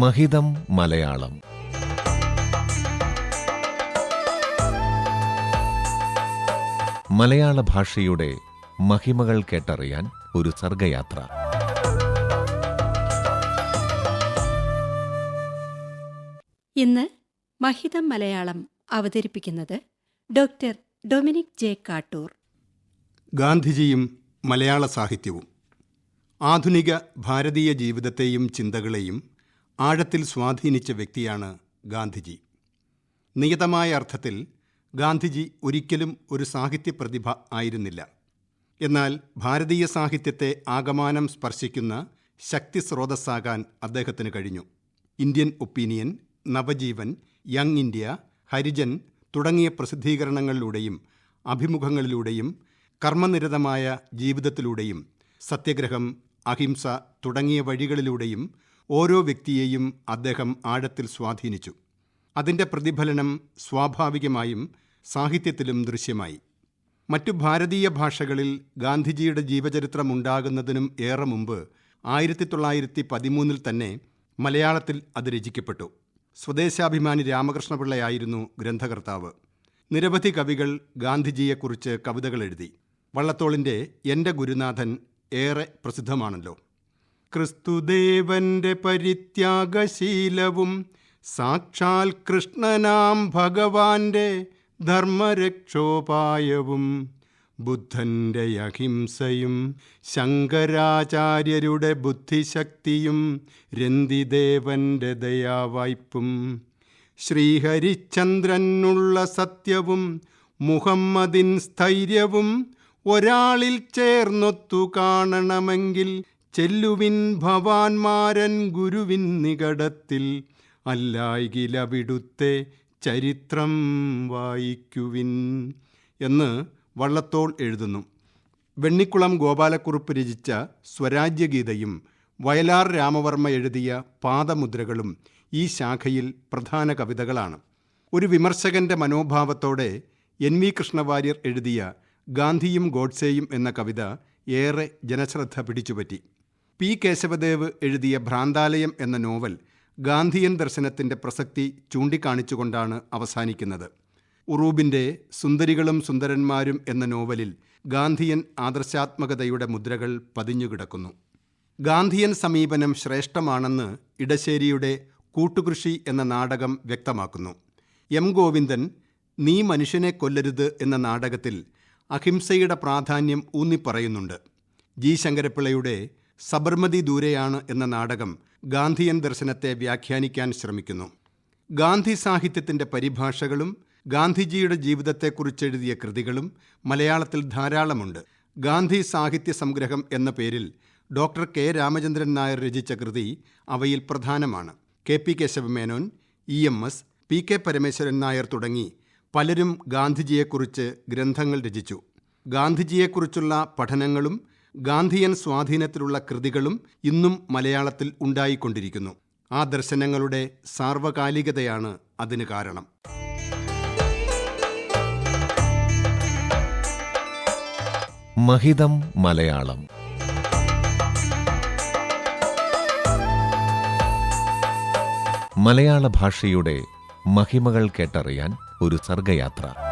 മഹിതം മലയാളം. മലയാള ഭാഷയുടെ മഹിമകൾ കേട്ടറിയാൻ ഒരു സർഗയാത്ര. ഇന്ന് മഹിതം മലയാളം അവതരിപ്പിക്കുന്നത് ഡോക്ടർ ഡൊമിനിക് ജെ കാട്ടൂർ. ഗാന്ധിജിയും മലയാള സാഹിത്യവും ആധുനിക ഭാരതീയ ജീവിതത്തെയും ചിന്തകളെയും ആഴത്തിൽ സ്വാധീനിച്ച വ്യക്തിയാണ് ഗാന്ധിജി. നിയതമായ അർത്ഥത്തിൽ ഗാന്ധിജി ഒരിക്കലും ഒരു സാഹിത്യ പ്രതിഭ ആയിരുന്നില്ല. എന്നാൽ ഭാരതീയ സാഹിത്യത്തെ ആകമാനം സ്പർശിക്കുന്ന ശക്തി സ്രോതസ്സാകാൻ അദ്ദേഹത്തിന് കഴിഞ്ഞു. Indian opinion Navajivan young India Harijan തുടങ്ങിയ പ്രസിദ്ധീകരണങ്ങളിലൂടെയും അഭിമുഖങ്ങളിലൂടെയും കർമ്മനിരതമായ ജീവിതത്തിലൂടെയും സത്യഗ്രഹം അഹിംസ തുടങ്ങിയ വഴികളിലൂടെയും ഓരോ വ്യക്തിയെയും അദ്ദേഹം ആഴത്തിൽ സ്വാധീനിച്ചു. അതിന്റെ പ്രതിഫലനം സ്വാഭാവികമായും സാഹിത്യത്തിലും ദൃശ്യമായി. മറ്റു ഭാരതീയ ഭാഷകളിൽ ഗാന്ധിജിയുടെ ജീവചരിത്രം ഉണ്ടാകുന്നതിനും ഏറെ മുമ്പ് ആയിരത്തി തൊള്ളായിരത്തി പതിമൂന്നിൽ തന്നെ മലയാളത്തിൽ അത് രചിക്കപ്പെട്ടു. സ്വദേശാഭിമാനി രാമകൃഷ്ണപിള്ളയായിരുന്നു ഗ്രന്ഥകർത്താവ്. നിരവധി കവികൾ ഗാന്ധിജിയെക്കുറിച്ച് കവിതകൾ എഴുതി. വള്ളത്തോളിന്റെ എന്റെ ഗുരുനാഥൻ ഏറെ പ്രസിദ്ധമാണല്ലോ. ക്രിസ്തുദേവന്റെ പരിത്യാഗശീലവും സാക്ഷാൽ കൃഷ്ണനാം ഭഗവാന്റെ ധർമ്മരക്ഷോപായവും. ബുദ്ധന്റെ അഹിംസയും ശങ്കരാചാര്യരുടെ ബുദ്ധിശക്തിയും രന്തിദേവന്റെ ദയാവായ്പും. ശ്രീഹരിചന്ദ്രനുള്ള സത്യവും മുഹമ്മദിൻ സ്ഥൈര്യവും ഒരാളിൽ ചേർന്നൊത്തു കാണണമെങ്കിൽ ചെല്ലുവിൻ ഭവാൻമാരൻ ഗുരുവിൻ നികടത്തിൽ അല്ലായികിലവിടുത്തെ ചരിത്രം വായിക്കുവിൻ എന്ന് വള്ളത്തോൾ എഴുതുന്നു. വെണ്ണിക്കുളം ഗോപാലക്കുറുപ്പ് രചിച്ച സ്വരാജ്യഗീതയും വയലാർ രാമവർമ്മ എഴുതിയ പാദമുദ്രകളും ഈ ശാഖയിൽ പ്രധാന കവിതകളാണ്. ഒരു വിമർശകന്റെ മനോഭാവത്തോടെ എൻ വി കൃഷ്ണവാര്യർ എഴുതിയ ഗാന്ധിയും ഗോഡ്സേയും എന്ന കവിത ഏറെ ജനശ്രദ്ധ പിടിച്ചുപറ്റി. പി കേശവദേവ് എഴുതിയ ഭ്രാന്താലയം എന്ന നോവൽ ഗാന്ധിയൻ ദർശനത്തിന്റെ പ്രസക്തി ചൂണ്ടിക്കാണിച്ചുകൊണ്ടാണ് അവസാനിക്കുന്നത്. ഉറൂബിന്റെ സുന്ദരികളും സുന്ദരന്മാരും എന്ന നോവലിൽ ഗാന്ധിയൻ ആദർശാത്മകതയുടെ മുദ്രകൾ പതിഞ്ഞുകിടക്കുന്നു. ഗാന്ധിയൻ സമീപനം ശ്രേഷ്ഠമാണെന്ന് ഇടശ്ശേരിയുടെ കൂട്ടുകൃഷി എന്ന നാടകം വ്യക്തമാക്കുന്നു. എം ഗോവിന്ദൻ നീ മനുഷ്യനെ കൊല്ലരുത് എന്ന നാടകത്തിൽ അഹിംസയുടെ പ്രാധാന്യം ഊന്നിപ്പറയുന്നുണ്ട്. ജി. ശങ്കരപ്പിള്ളയുടെ സബർമതി ദൂരെയാണ് എന്ന നാടകം ഗാന്ധിയൻ ദർശനത്തെ വ്യാഖ്യാനിക്കാൻ ശ്രമിക്കുന്നു. ഗാന്ധി സാഹിത്യത്തിന്റെ പരിഭാഷകളും ഗാന്ധിജിയുടെ ജീവിതത്തെക്കുറിച്ചെഴുതിയ കൃതികളും മലയാളത്തിൽ ധാരാളമുണ്ട്. ഗാന്ധി സാഹിത്യ സംഗ്രഹം എന്ന പേരിൽ ഡോക്ടർ കെ. രാമചന്ദ്രൻ നായർ രചിച്ച കൃതി അവയിൽ പ്രധാനമാണ്. K. P. Kesava Menon E. M. S P. K. Parameswaran Nair തുടങ്ങി പലരും ഗാന്ധിജിയെക്കുറിച്ച് ഗ്രന്ഥങ്ങൾ രചിച്ചു. ഗാന്ധിജിയെക്കുറിച്ചുള്ള പഠനങ്ങളും ഗാന്ധിയൻ സ്വാധീനത്തിലുള്ള കൃതികളും ഇന്നും മലയാളത്തിൽ ഉണ്ടായിക്കൊണ്ടിരിക്കുന്നു. ആ ദർശനങ്ങളുടെ സാർവകാലികതയാണ് അതിന് കാരണം. മഹിതം മലയാളം. മലയാള ഭാഷയുടെ മഹിമകൾ കേട്ടറിയാൻ ഒരു സർഗയാത്ര.